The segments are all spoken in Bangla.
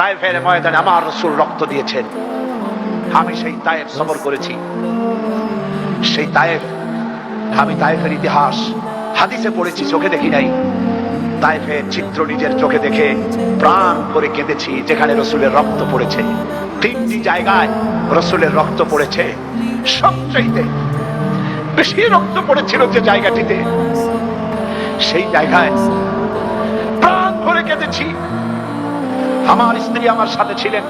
তায়েফের ময়দানে আমার রসুল রক্ত দিয়েছেন। আমি সেই তায়েফ সফর করেছি। সেই তায়েফ, আমি তায়েফের ইতিহাস হাদিসে পড়েছি, চোখে দেখি নাই। তায়েফের চিত্র নিজের চোখে দেখে প্রাণ করে কেঁদেছি, যেখানে রসুলের রক্ত পড়েছে। তিনটি জায়গায় রসুলের রক্ত পড়েছে। সবচাইতে বেশি রক্ত পড়েছিল যে জায়গাটিতে, সেই জায়গায় প্রাণ ভরে কেঁদেছি। আমার স্ত্রী আমার সাথে ছিলেন।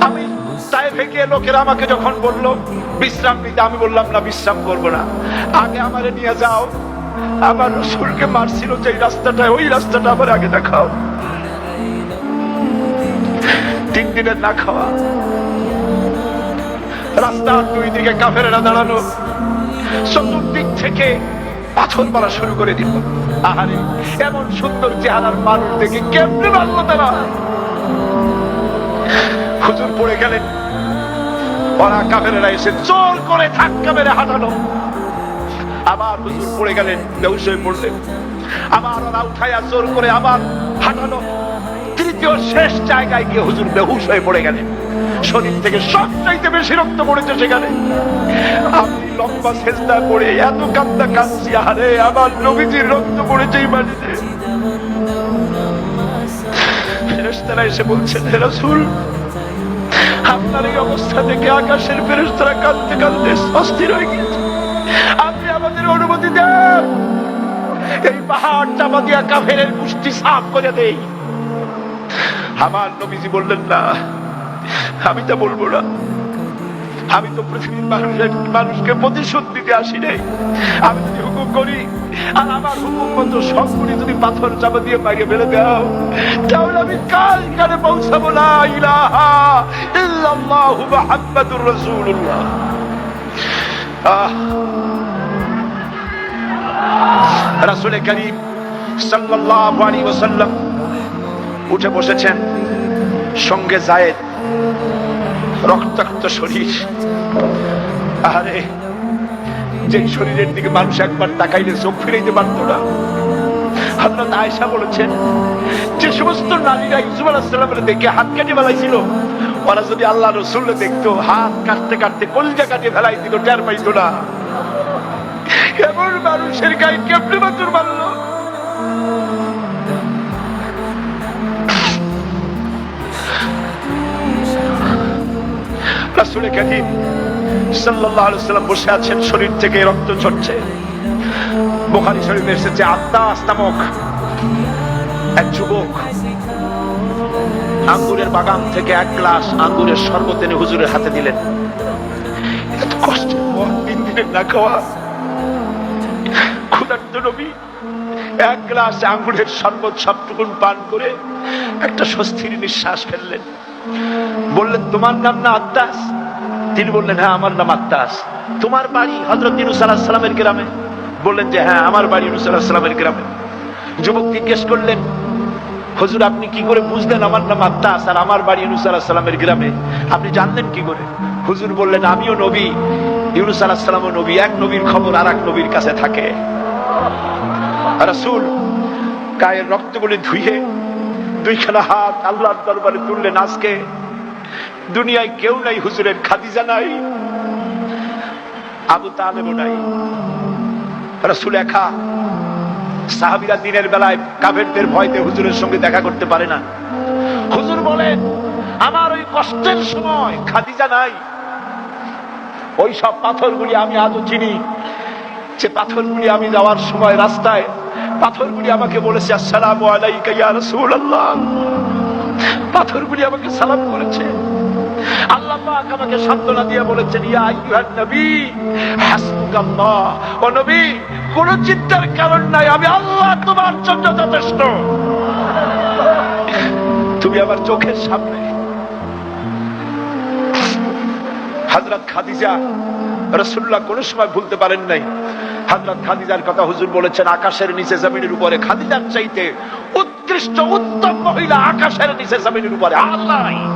আমি তাইফে গিয়ে লোকেরা আমাকে যখন বলল, বিশ্রাম নিতে, আমি বললাম, না, বিশ্রাম করব না। আগে আমারে নিয়ে যাও। আমার রসুলকে মারছিল যে রাস্তাটা ওই রাস্তাটা আবার আগে দেখাও। তিন দিনের না খাওয়া। রাস্তার দুই দিকে কাফেরেরা দাঁড়ানো চতুর্দিক থেকে পাথর মারা শুরু করে দিল আহারে, এমন সুন্দর চেহারার মানুষ দেখে কেমনে মারলো তারা? হুজুর পড়ে গেলেন ওরা কাফেরেরা এসে জোর করে ধাক্কা মেরে হাঁটানো আবার হুজুর পড়ে গেলেন হয়ে পড়লেন আবার ওরা উঠাইয়া জোর করে আবার হাঁটানো তৃতীয় শেষ জায়গায় গিয়ে হুজুর বেহুশ হয়ে পড়ে গেলেন। শরীর থেকে সব চাইতে বেশি রক্ত পড়েছে সেখানে। আমি লম্বা সেজদা করে এত কান্না কাঁদছি, আরে আমার নবীজির রক্ত পড়েছে এই মাটিতে ফেরেশতারা এসে বলছেন, হে রাসূল, আপনার এই অবস্থা দেখে আকাশের ফেরেশতারা কাঁদতে কাঁদতে অস্থির হয়ে গিয়েছে। আপনি আমাদের অনুমতি দেন। এই পাহাড় চাপা দিয়া কাফের মুষ্টি সাফ করে দেই। আমার নবীজি বললেন, না আমি তা বলব না। আমি তো পৃথিবীর মানুষের মানুষকে প্রতিশোধ দিতে আসি নাই আমি যদি হুকুম করি, আর আমার হুকুম মতো সবগুলি যদি পাথর চাপা দিয়ে বাইরে ফেলে দাও, তাহলে আমি কাল কানে পৌঁছাবো না ইলাহা ইল্লাল্লাহু মুহাম্মাদুর রাসূলুল্লাহ। আহ। রাসূল সাল্লাল্লাহু আলাইহি ওয়াসাল্লাম উঠে বসেছেন সঙ্গে জায়েদ। রক্তাক্ত শরীর। আরে যে শরীরের দিকে মানুষ একবার তাকাইলে চোখ ফিরাইতে পারতো না। আয়েশা বলেছেন, যে সমস্ত নারীরা আলাইহিস দেখে হাত কেটে ফেলাইছিল, ওরা যদি আল্লাহ রসুল দেখতো, হাত কাটতে কাটতে কলজা কাটে ফেলাই দিত টের পাইতো না। এমন মানুষের গায়ে কেমনে বাতুর মারলো? রাসূলের কাছে সাল্লাল্লাহু আলাইহি সাল্লাম বসে আছেন, শরীর থেকে রক্ত ঝরছে। বুখারী শরীফে এসেছে আত্মাস নামক এক যুবক আঙ্গুরের বাগান থেকে এক গ্লাস আঙ্গুরের শরবত এনে হুজুরের হাতে দিলেন। এত কষ্টের পর তিন দিনের না খাওয়া। ক্ষুধার্ত নবী, এক গ্লাস আঙ্গুরের শরবত সবটুকুন পান করে একটা স্বস্তির নিঃশ্বাস ফেললেন। বললেন, তোমার নাম না আত্মাস তিনি বললেন হ্যাঁ আমার নাম আত্মাস তোমার বাড়ি হজরত ইনুস সালামের গ্রামে? বললেন যে হ্যাঁ আমার বাড়ি ইনুস সালামের গ্রামে। যুবক জিজ্ঞেস করলেন, হুজুর, আপনি কি করে বুঝলেন আমার নাম আত্মাস আর আমার বাড়ি ইউনুস সালামের গ্রামে? আপনি জানলেন কি করে? হুজুর বললেন, আমিও নবী। ইউনুস আলাহ সালামও নবী। এক নবীর খবর আর এক নবীর কাছে থাকে। রাসূল গায়ের রক্তগুলি ধুয়ে দুইখানা হাত আল্লাহর দরবারে তুললেন আজকে। দুনিয়ায় কেউ নাই, হুজুরের খাদিজা নাই, আবু তালেবও নাই। রাসূল একা। সাহাবিরা দিনের বেলায় কাফেরদের ভয়তে হুজুরের সঙ্গে দেখা করতে পারে না। হুজুর বলেন, আমার ওই কষ্টের সময় খাদিজা নাই। ওই সব পাথরগুলি আমি আজও চিনি। যে পাথরগুলি আমি যাওয়ার সময় রাস্তায় পাথরগুলি আমাকে বলেছে, আসসালামু আলাইকা পাথরগুলি আমাকে সালাম করেছে। কারণ নাই, আমি আল্লাহ তুমি আমার চোখের সামনে। হাজরত খাদিজা রসুল্লাহ কোন সময় ভুলতে পারেন নাই। হাজরত খাদিজার কথা হুজুর বলেছেন, আকাশের নিচে জমিনের উপরে। খাদিজার চাইতে উৎকৃষ্ট উত্তম মহিলা আকাশের নিচে জমিনের উপরে। আল্লাহ